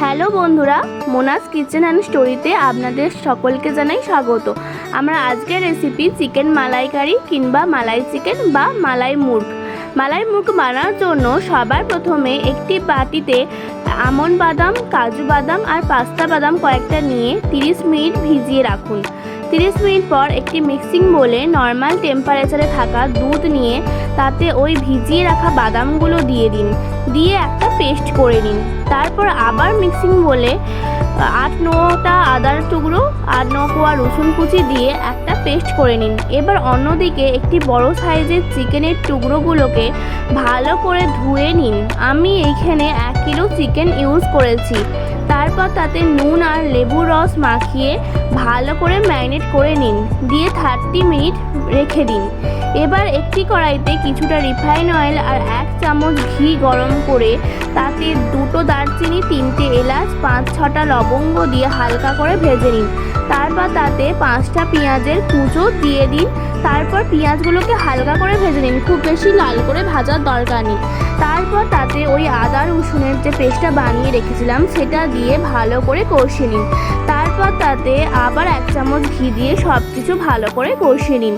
Hello বন্ধুরা, Monas kitchen and স্টোরিতে আপনাদের সকলকে জানাই স্বাগত। আমরা আজকের রেসিপি চিকেন মালাইকারি কিংবা মালাই চিকেন বা মালাই মুর্গ। মালাই মুর্গ বানানোর জন্য সবার প্রথমে একটি বাটিতে আমন বাদাম, কাজু বাদাম আর পাস্তা বাদাম কয়েকটা নিয়ে 30 মিনিট ভিজিয়ে রাখুন। 30 মিনিট পর একটি মিক্সিং বলে নর্মাল টেম্পারেচারে থাকা দুধ নিয়ে তাতে ওই ভিজিয়ে রাখা বাদামগুলো দিয়ে দিন। দিয়ে একটা পেস্ট করে নিন। তারপর আবার মিক্সিং বলে আট নটা আদার টুকরো আর ন কোয়া রসুন কুচি দিয়ে একটা পেস্ট করে নিন। এবার অন্যদিকে একটি বড় সাইজের চিকেনের টুকরোগুলোকে ভালো করে ধুয়ে নিন। আমি এইখানে এক কিলো চিকেন ইউজ করেছি। তারপর তাতে নুন আর লেবুর রস মাখিয়ে ভালো করে ম্যারিনেট করে নিন। দিয়ে থার্টি মিনিট রেখে দিন। এবার একটি কড়াইতে কিছুটা রিফাইন অয়েল আর এক চামচ ঘি গরম করে তাতে দুটো দারচিনি, তিনটে এলাচ, পাঁচ ছটা লবঙ্গ দিয়ে হালকা করে ভেজে নিন। তারপর তাতে পাঁচটা পেঁয়াজের কুচো দিয়ে দিন। তারপর পেঁয়াজগুলোকে হালকা করে ভেজে নিন। খুব বেশি লাল করে ভাজার দরকার নেই। তারপর তাতে ওই আদা রসুনের যে পেস্টটা বানিয়ে রেখেছিলাম, সেটা দিয়ে ভালো করে কষিয়ে নিন। তারপর তাতে আবার এক চামচ ঘি দিয়ে সব কিছু ভালো করে কষিয়ে নিন।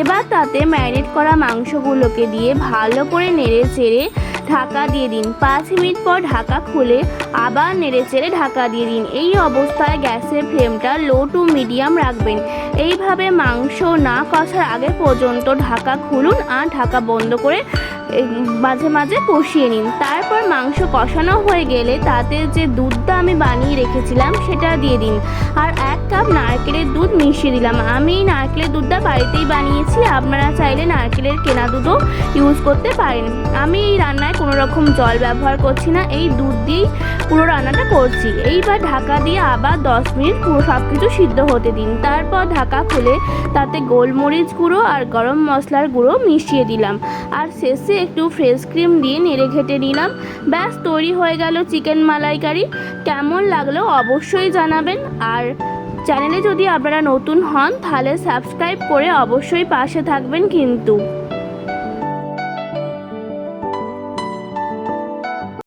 এবার তাতে ম্যারিনেট করা মাংসগুলোকে দিয়ে ভালো করে নেড়ে চেড়ে ঢাকা দিয়ে দিন। পাঁচ মিনিট পর ঢাকা খুলে আবার নেড়ে চেড়ে ঢাকা দিয়ে দিন। এই অবস্থায় গ্যাসের ফ্লেমটা লো টু মিডিয়াম রাখবেন। এইভাবে মাংস না কষার আগে পর্যন্ত ঢাকা খুলুন আর ঢাকা বন্ধ করে মাঝে মাঝে কষিয়ে নিন। তারপর মাংস কষানো হয়ে গেলে তাতে যে দুধটা আমি বানিয়ে রেখেছিলাম সেটা দিয়ে দিন। আর এক কাপ নারকেলের দুধ মিশিয়ে দিলাম। আমি নারকেলের দুধটা বাড়িতেই বানিয়েছি। আপনারা চাইলে নারকেলের কেনা দুধও ইউজ করতে পারেন। আমি এই রান্নায় কোনো রকম জল ব্যবহার করছি না, এই দুধ দিয়েই পুরো রান্নাটা করছি। এইবার ঢাকা দিয়ে আবার দশ মিনিট পুরো সব কিছু সিদ্ধ হতে দিন। তারপর ঢাকা খুলে তাতে গোলমরিচ গুঁড়ো আর গরম মশলার গুঁড়ো মিশিয়ে দিলাম। আর শেষে একটু ফ্রেশ ক্রিম দিয়ে নেড়ে ঘেটে নিলাম। ব্যাস, তৈরি হয়ে গেল চিকেন মালাইকারি। কেমন লাগল অবশ্যই জানাবেন। আর চ্যানেলে যদি আপনারা নতুন হন, তাহলে সাবস্ক্রাইব করে অবশ্যই পাশে থাকবেন কিন্তু।